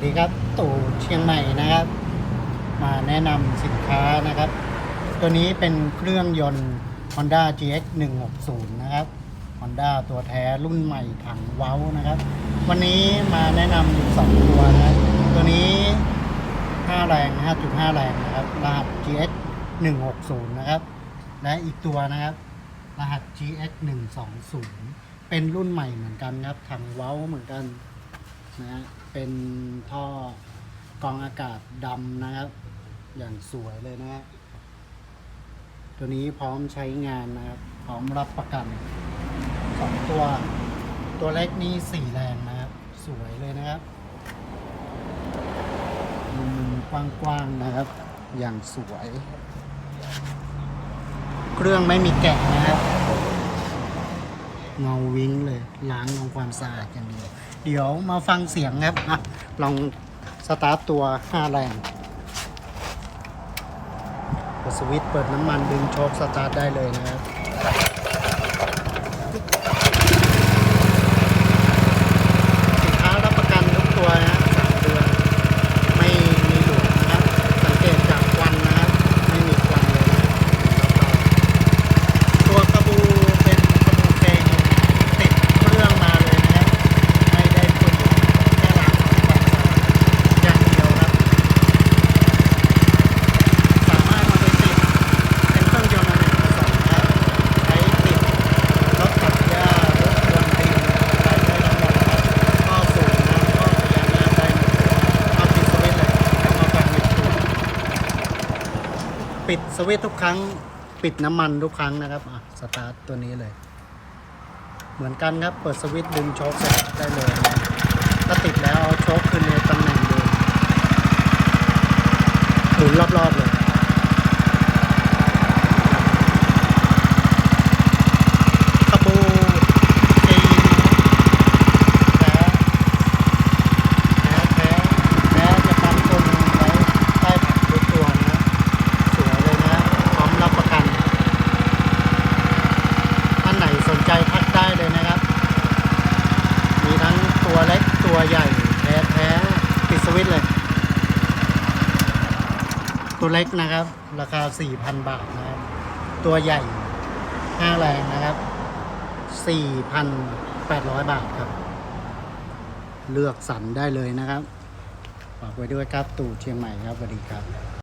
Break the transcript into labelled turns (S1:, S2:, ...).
S1: สดีครับตู่เชียงใหม่นะครับ มาแนะนำสินค้านะครับ ตัวนี้เป็นเครื่องยนต์ Honda GX 160นะครับ Honda ตัวแท้รุ่นใหม่ถังเว้านะครับ วันนี้มาแนะนำอยู่สองตัวนะตัวนี้ 5 แรง 5.5 แรงนะครับ รหัส GX 160นะครับ และอีกตัวนะครับ รหัส GX 120เป็นรุ่นใหม่เหมือนกันครับถังเว้าเหมือนกันนะฮะ เป็นท่อกรองอากาศดำนะครับ อย่างสวยเลยนะฮะตัวนี้พร้อมใช้งานนะครับ พร้อมรับประกันสองตัว ตัวเล็กนี่สี่แรงนะครับ สวยเลยนะครับมุมกว้างๆนะครับ อย่างสวย เครื่องไม่มีแกะนะครับ เงาวิ้งเลย ล้างทำความสะอาดอย่างเดียว เดี๋ยวมาฟังเสียงครับอะลองสตาร์ตตัว5แรงเปิดสวิตช์เปิดน้ำมันดึงโชคสตาร์ทได้เลยนะครับ สินค้ารับประกันทุกตัวนะสามเดือน ไม่มีหลุดนะครับ สังเกตจากควันนะครับ ไม่มีควันเลยนะครับตัวกระบูเป็นกระบูเพลงติดเครื่องมาเลยนะครับ ไม่ได้ฝุ่นแค่ล้างทำความสะอาดอย่างเดียวครับ สามารถเอาไปติดเป็นเครื่องยนต์อเนกประสงค์ครับใช้ติดรถตัดหญ้ารถยนต์ดินอะไรได้ทั้งหมดครับข้อสูงนะข้อพยานได้หมดเลยเอาปิดสวิตช์เลยแล้วมาฟังมิดตัว ปิดสวิตช์ทุกครั้ง ปิดน้ำมันทุกครั้งนะครับอะสตาร์ทตัวนี้เลย เหมือนกันครับ เปิดสวิตช์ดึงโชคสตาร์ทได้เลยนะถ้าติดแล้วเอาโชคขึ้นในตำแหน่งเดิมหมุนรอบๆเลย ขบูจีนแท้แท้แท้แท้จะทำตัวหนึงไว้ใต้ผักทุกตัวนะสวยเลยนะ พร้อมรับประกันท่านไหนสนใจทักได้เลยนะครับ มีทั้งตัวเล็ก ตัวใหญ่แท้แท้ปิดสวิตช์เลย ตัวเล็กนะครับ ราคา 4,000 บาทนะครับ ตัวใหญ่ 5 แรงนะครับ 4,800 บาทครับ เลือกสรรได้เลยนะครับฝากไว้ด้วยครับตู่เชียงใหม่ครับสวัสดีครับ